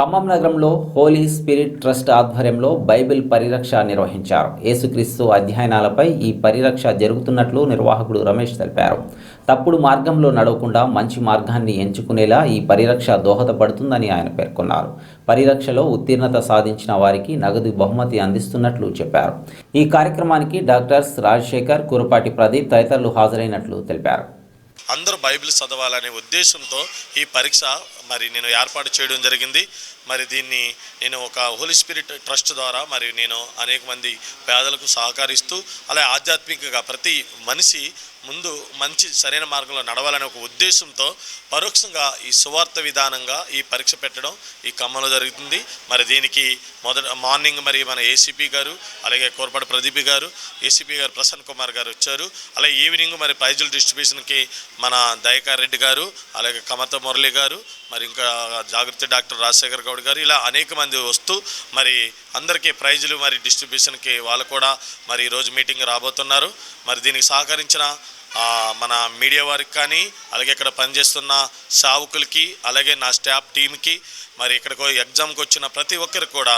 ఖమ్మం నగరంలో Holy Spirit Trust ఆధ్వర్యంలో Bible పరిరక్ష నిర్వహించారు. యేసుక్రీస్తు అధ్యయనాలపై ఈ పరిరక్ష జరుగుతున్నట్లు నిర్వాహకుడు రమేష్ తెలిపారు. తప్పుడు మార్గంలో నడవకుండా మంచి మార్గాన్ని ఎంచుకునేలా ఈ పరిరక్ష దోహదపడుతుందని ఆయన పేర్కొన్నారు. పరిరక్షలో ఉత్తీర్ణత సాధించిన వారికి నగదు బహుమతి అందిస్తున్నట్లు చెప్పారు. ఈ కార్యక్రమానికి డాక్టర్స్ రాజశేఖర్ కురపాటి ప్రదీప్ తదితరులు హాజరైనట్లు తెలిపారు. అందరూ బైబిల్ చదవాలనే ఉద్దేశంతో ఈ పరీక్ష మరి నేను ఏర్పాటు చేయడం జరిగింది. మరి దీన్ని నేను ఒక హోలీ స్పిరిట్ ట్రస్ట్ ద్వారా మరి నేను అనేక మంది పేదలకు సహకరిస్తూ అలాగే ఆధ్యాత్మికంగా ప్రతి మనిషి ముందు మంచి సరైన మార్గంలో నడవాలనే ఒక ఉద్దేశంతో పరోక్షంగా ఈ సువార్త విధానంగా ఈ పరీక్ష పెట్టడం ఈ ఖమ్మంలో జరుగుతుంది మరి దీనికి మొదట మార్నింగ్ మరి మన ఏసీపీ గారు అలాగే కోరపాటి ప్రదీప్ గారు ఏసీపీ గారు ప్రసన్న కుమార్ గారు వచ్చారు. అలాగే ఈవినింగ్ మరి ప్రైజుల డిస్ట్రిబ్యూషన్కి మన దయకార్ రెడ్డి గారు అలాగే కమత మురళి గారు మరి ఇంకా జాగ్రత్త డాక్టర్ రాజశేఖర్ గౌడ్ గారు ఇలా అనేక మంది వస్తూ మరి అందరికీ ప్రైజులు మరి డిస్ట్రిబ్యూషన్కి వాళ్ళు కూడా మరి ఈరోజు మీటింగ్ రాబోతున్నారు. మరి దీనికి సహకరించిన మన మీడియా వారికి కానీ అలాగే ఇక్కడ పనిచేస్తున్న సావుకులకి అలాగే నా స్టాఫ్ టీంకి మరి ఇక్కడికి ఎగ్జామ్కి వచ్చిన ప్రతి ఒక్కరికి కూడా